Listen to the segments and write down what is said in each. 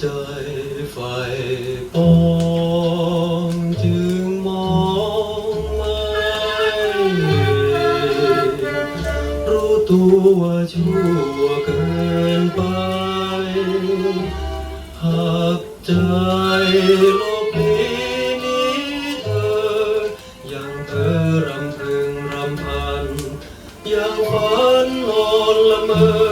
ใจไฟปองจึงมองไม่เห็นรู้ตัวว่าชั่วเกินไป หากใจโลกนี้นี้เธอ ยังเธอรำพึงรำพัน ยังฝันนอนละเมอ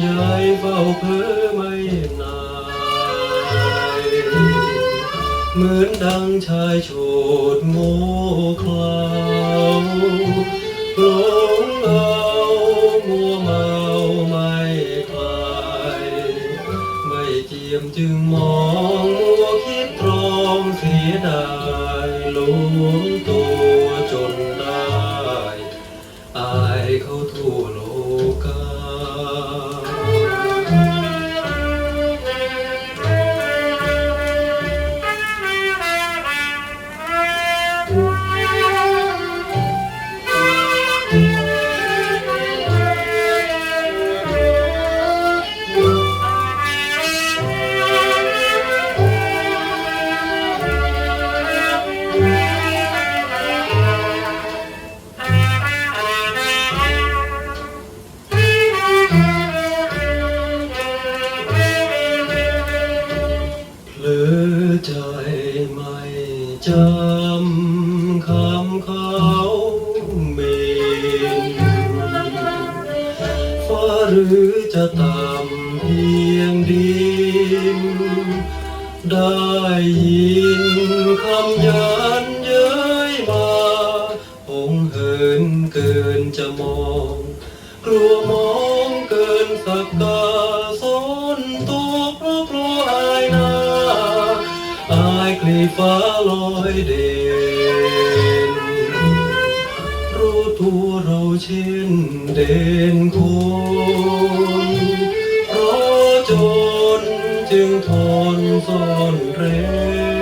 ยายเฝ้าเพ้อไม่นาย เหมือนดังชายโฉดโง่เขลาหลงเอามัวเมาไม่คลาย ไม่เจียมจึงมองมัวคิดตรองเสียดายหลวมตัวจนได้ อายเขาทั่วโล จำคำเขาเมนฟ้าหรือจะต่ำเพียงดิน ได้ยินคำยันเย้ยมาหงเหินเกินจะมอง กลัวมองเกินสักกา ฟ้าลอยเด่นรู้ตัวเราเช่นเด่นคนเพราะจนจึงทนซ่อนเร้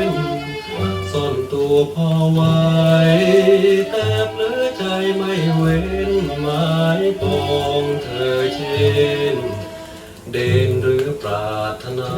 นซ่อนตัวพอไว้แต่เผลอใจไม่เว้นหมายปองเธอเช่น เด่นหรือปรารถนา